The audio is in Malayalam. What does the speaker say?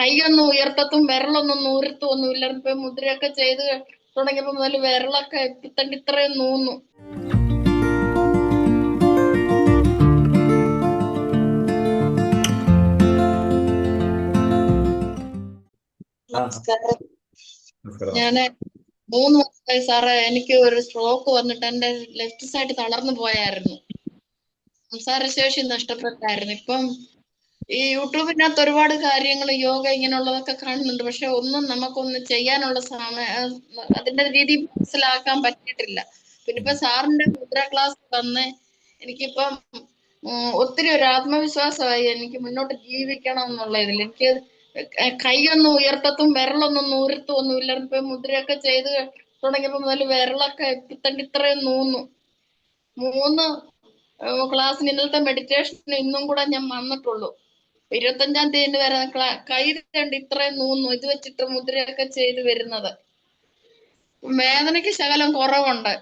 കൈയൊന്നും ഉയർത്തത്തും വിരലൊന്നും നൂരത്തും ഒന്നും ഇല്ല. ഇപ്പൊ മുദ്രയൊക്കെ ചെയ്ത് തുടങ്ങിയപ്പോ മുതൽ വിരലൊക്കെ ഇത്തണ്ട് ഇത്രയും നൂന്നു. നമസ്കാരം. ഞാൻ മൂന്ന് വർഷമായി സാറേ എനിക്ക് ഒരു സ്ട്രോക്ക് വന്നിട്ട് എന്റെ ലെഫ്റ്റ് സൈഡ് തളർന്നു പോയായിരുന്നു. സംസാരശേഷി നഷ്ടപ്പെട്ടായിരുന്നു. ഇപ്പം ഈ യൂട്യൂബിനകത്ത് ഒരുപാട് കാര്യങ്ങൾ യോഗ ഇങ്ങനെയുള്ളതൊക്കെ കാണുന്നുണ്ട്. പക്ഷെ ഒന്നും നമുക്കൊന്ന് ചെയ്യാനുള്ള സമയം അതിന്റെ രീതി മനസ്സിലാക്കാൻ പറ്റിയിട്ടില്ല. പിന്നെ ഇപ്പൊ സാറിന്റെ മുദ്ര ക്ലാസ് വന്ന് എനിക്കിപ്പം ഒത്തിരി ഒരു ആത്മവിശ്വാസമായി എനിക്ക് മുന്നോട്ട് ജീവിക്കണം എന്നുള്ള ഇതിൽ എനിക്ക് കൈയൊന്നും ഉയർത്തത്തും വിരലൊന്നും നൂരത്തും ഒന്നും ഇല്ല ഇപ്പൊ മുദ്രയൊക്കെ ചെയ്ത് തുടങ്ങിയപ്പോ മുതൽ വിരലൊക്കെ ഇപ്പത്തണ്ട് ഇത്രയും നൂന്നു. മൂന്ന് ക്ലാസ്സിന് ഇന്നലത്തെ മെഡിറ്റേഷൻ ഇന്നും കൂടെ ഞാൻ വന്നിട്ടുള്ളൂ. ഇരുപത്തഞ്ചാം തീയതി വരെ കൈ രണ്ട് ഇത്രയും നൂന്നു ഇത് വെച്ചിട്ട് മുദ്രയൊക്കെ ചെയ്ത് വരുന്നത്. വേദനയ്ക്ക് ശകലം കുറവുണ്ട്.